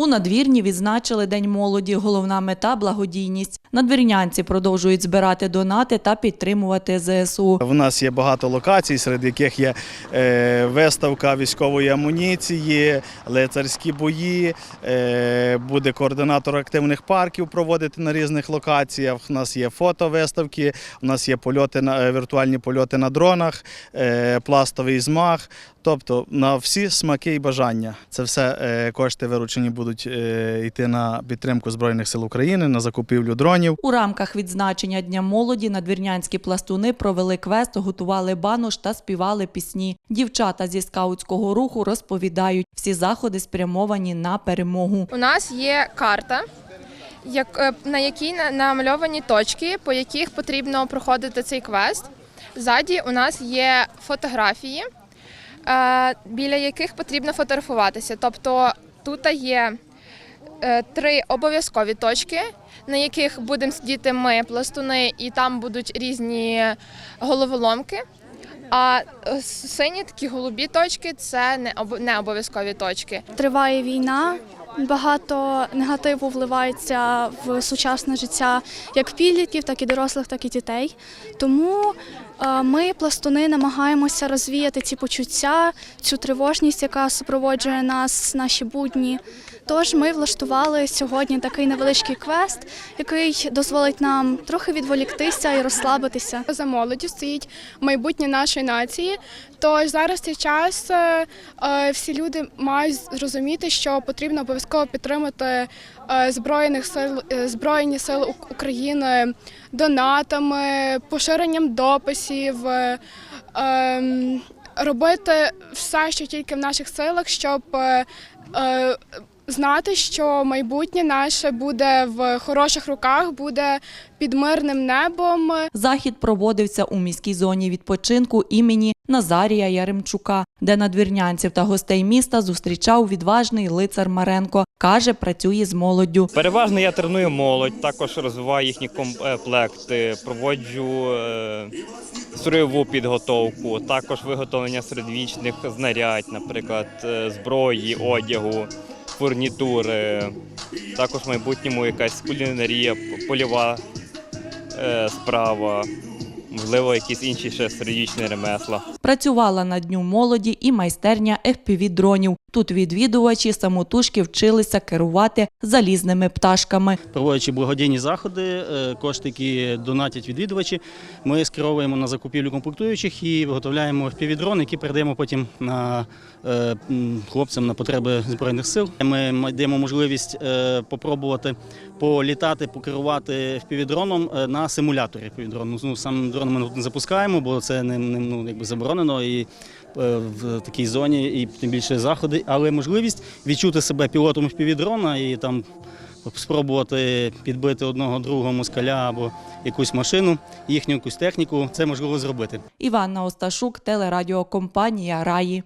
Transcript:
У надвірні відзначили День молоді. Головна мета благодійність. Надвірнянці продовжують збирати донати та підтримувати ЗСУ. В нас є багато локацій, серед яких є е, виставка військової амуніції, лицарські бої. Е, буде координатор активних парків проводити на різних локаціях. У нас є фотовиставки, у нас є польоти на е, віртуальні польоти на дронах, пластовий змах. Тобто на всі смаки і бажання. Це все кошти виручені будуть е, йти на підтримку Збройних сил України, на закупівлю дронів. У рамках відзначення Дня молоді надвірнянські пластуни провели квест, готували банош та співали пісні. Дівчата зі скаутського руху розповідають, всі заходи спрямовані на перемогу. У нас є карта, як- е, на якій на- намальовані точки, по яких потрібно проходити цей квест. Ззаді у нас є фотографії, е, біля яких потрібно фотографуватися. Тобто тут є е, три обов'язкові точки, на яких будемо сидіти ми, пластуни, і там будуть різні головоломки. А сині такі голубі точки це не обов'язкові точки. Триває війна, багато негативу вливається в сучасне життя як підлітків, так і дорослих, так і дітей. Тому ми, пластуни, намагаємося розвіяти ці почуття, цю тривожність, яка супроводжує нас, наші будні. Тож ми влаштували сьогодні такий невеличкий квест, який дозволить нам трохи відволіктися і розслабитися. за молоддю стоїть майбутнє нашої нації. Тож зараз цей час е, е, всі люди мають зрозуміти, що потрібно обов'язково підтримати е, збройних сил збройні сили України донатами, поширенням дописів. Е, ем, Робити все, що тільки в наших силах, щоб е, е, знати, що майбутнє наше буде в хороших руках, буде під мирним небом. Захід проводився у міській зоні відпочинку імені Назарія Яремчука, де надвірнянців та гостей міста зустрічав відважний лицар Маренко. Каже, працює з молоддю. Переважно я треную молодь, також розвиваю їхні комплекти, проводжу строєву підготовку, також виготовлення середвічних знарядь, наприклад, е, зброї, одягу, фурнітури. Також в майбутньому якась кулінарія, польова е, справа, можливо, якісь інші ще середвічні ремесла. Працювала на дню молоді і майстерня fpv дронів. Тут відвідувачі самотужки вчилися керувати залізними пташками. проводячи благодійні заходи, е, кошти, які донатять відвідувачі, ми скеровуємо на закупівлю комплектуючих і виготовляємо впівдрон, які передаємо потім на е, хлопцям на потреби збройних сил. Ми даємо можливість е, попробувати політати, покерувати впівдроном е, на симуляторі. Ну сам дрон ми не запускаємо, бо це не ну, якби заборонено і е, в такій зоні, і тим більше заходи, але можливість відчути себе пілотом впівдрона і там спробувати підбити одного другого москаля або якусь машину, їхню якусь техніку, це можливо зробити. Іванна Осташук, телерадіокомпанія Раї.